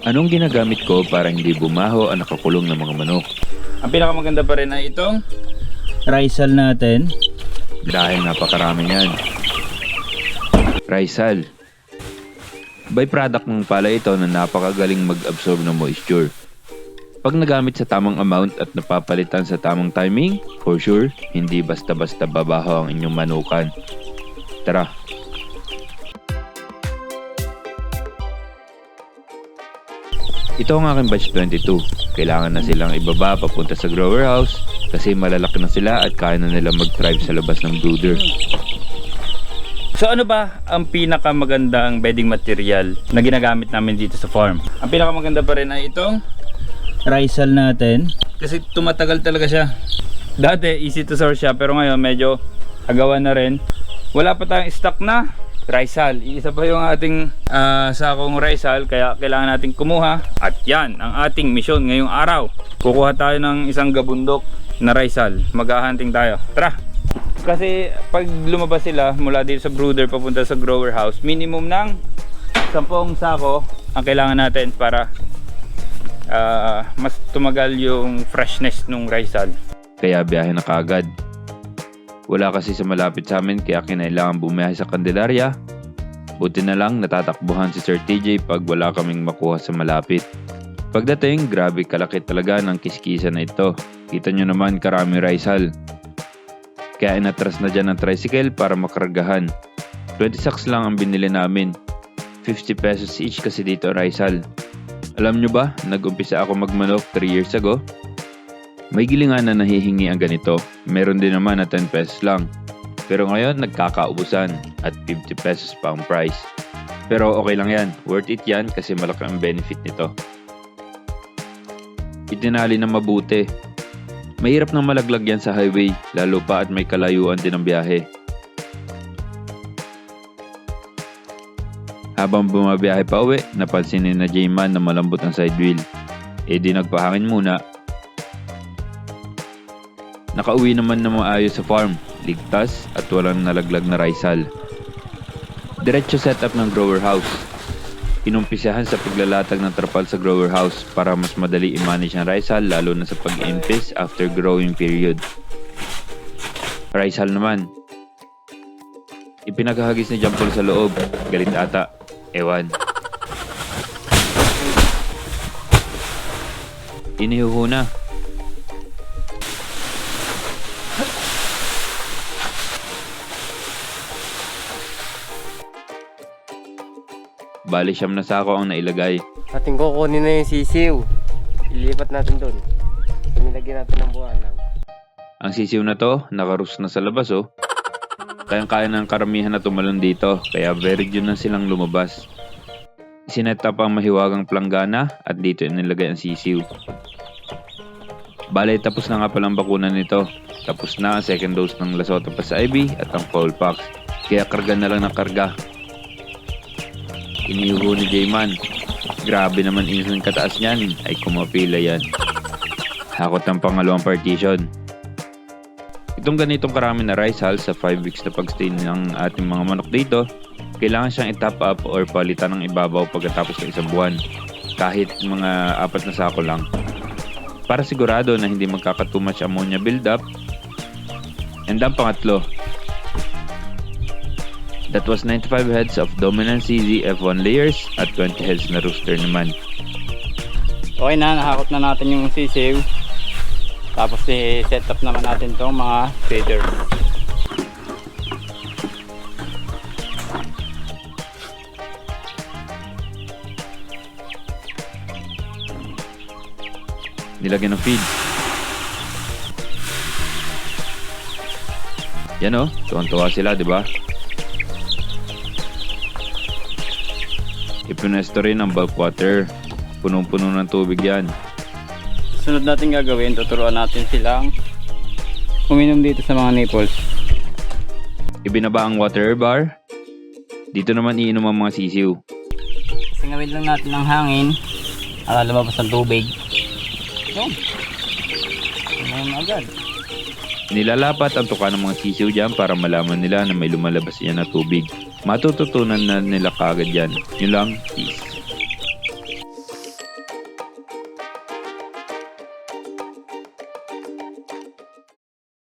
Anong ginagamit ko para hindi bumaho ang nakakulong na mga manok? Ang pinakamaganda pa rin ay itong Rizal natin. Dahil napakarami niyan. Rizal. Byproduct ng pala ito na napakagaling mag-absorb ng moisture. Pag nagamit sa tamang amount at napapalitan sa tamang timing, for sure, hindi basta-basta babaho ang inyong manukan. Tara, Ito ang aking batch 22. Kailangan na silang ibaba papunta sa grower house kasi malalaki na sila at kaya na nila mag-thrive sa labas ng brooder. So ano ba ang pinakamagandang bedding material na ginagamit namin dito sa farm? Ang pinakamaganda pa rin ay itong Rizal natin. Kasi tumatagal talaga siya. Dati easy to source siya pero ngayon medyo agawan na rin. Wala pa tayong stock na Rizal. Isa pa yung ating ah, sakong Rizal kaya kailangan natin kumuha. At yan ang ating misyon ngayong araw. Kukuha tayo ng isang gabundok na Rizal. Maghahunting tayo. Tara! Kasi pag lumabas sila mula dito sa brooder papunta sa grower house, minimum ng 10 sako ang kailangan natin para ah, mas tumagal yung freshness ng Rizal. Kaya biyahe na kaagad. Wala kasi sa malapit sa amin kaya kinailangan bumiyahe sa Candelaria. Buti na lang natatakbuhan si Sir TJ pag wala kaming makuha sa malapit. Pagdating, grabe kalaki talaga ng kiskisa na ito. Kita nyo naman karami Rizal. Kaya inatras na dyan ang tricycle para makargahan. 20 sacks lang ang binili namin. 50 pesos each kasi dito Rizal. Alam nyo ba, nag-umpisa ako magmanok 3 years ago. May gilingan na nahihingi ang ganito. Meron din naman na 10 pesos lang. Pero ngayon nagkakaubusan at 50 pesos pa ang price. Pero okay lang yan. Worth it yan kasi malaki ang benefit nito. Itinali na mabuti. Mahirap nang malaglag yan sa highway, lalo pa at may kalayuan din ang biyahe. Habang bumabiyahe pa uwi, napansin ni na J-Man na malambot ang side wheel. E di nagpahangin muna. Nakauwi naman na maayos sa farm, ligtas at walang nalaglag na Rizal. Diretso setup ng grower house. Inumpisahan sa paglalatag ng trapal sa grower house para mas madali i-manage ang Rizal lalo na sa pag-impis after growing period. Rizal naman. Ipinaghahagis ni Jampol sa loob. Galit ata. Ewan. Inihuho Bali siyam na sako ang nailagay. Ating kukunin na yung sisiw. Ilipat natin doon. Pinilagyan natin ng buwanang. Ang sisiw na to, nakarus na sa labas oh. Kayang-kaya ng karamihan na tumalon dito, kaya very due na silang lumabas. Sinet up ang mahiwagang planggana at dito inilagay ang sisiw. Bale, tapos na nga palang bakunan nito. Tapos na ang second dose ng Lasota pa sa IV at ang Foulpox. Kaya karga na lang ng karga. Inihuho ni J-Man. Grabe naman insan kataas niyan, ay kumapila yan. Hakot ang pangalawang partition. Itong ganitong karami na rice hull sa 5 weeks na pagstay ng ating mga manok dito, kailangan siyang i-top up or palitan ng ibabaw pagkatapos ng isang buwan. Kahit mga apat na sako lang. Para sigurado na hindi magkaka too much ammonia buildup. And ang pangatlo, that was 95 heads of dominant CZ F1 layers at 20 heads na rooster naman. Okay na, nahakot na natin yung sisiw. Tapos i-set up naman natin tong mga feeder. nilagyan ng feed. Yan o, tuwan-tuwa sila, di ba? Ipinesto rin ang bulk water. Punong-puno ng tubig yan. Sunod natin gagawin, tuturuan natin silang uminom dito sa mga nipples. Ibinaba ang water bar. Dito naman iinom ang mga sisiw. Singawin lang natin ng hangin. Para lumabas ang tubig. Yun. Ngayon agad. Nilalapat ang tuka ng mga sisiw dyan para malaman nila na may lumalabas yan na tubig. Matututunan na nila kagad yan. Yun lang, peace.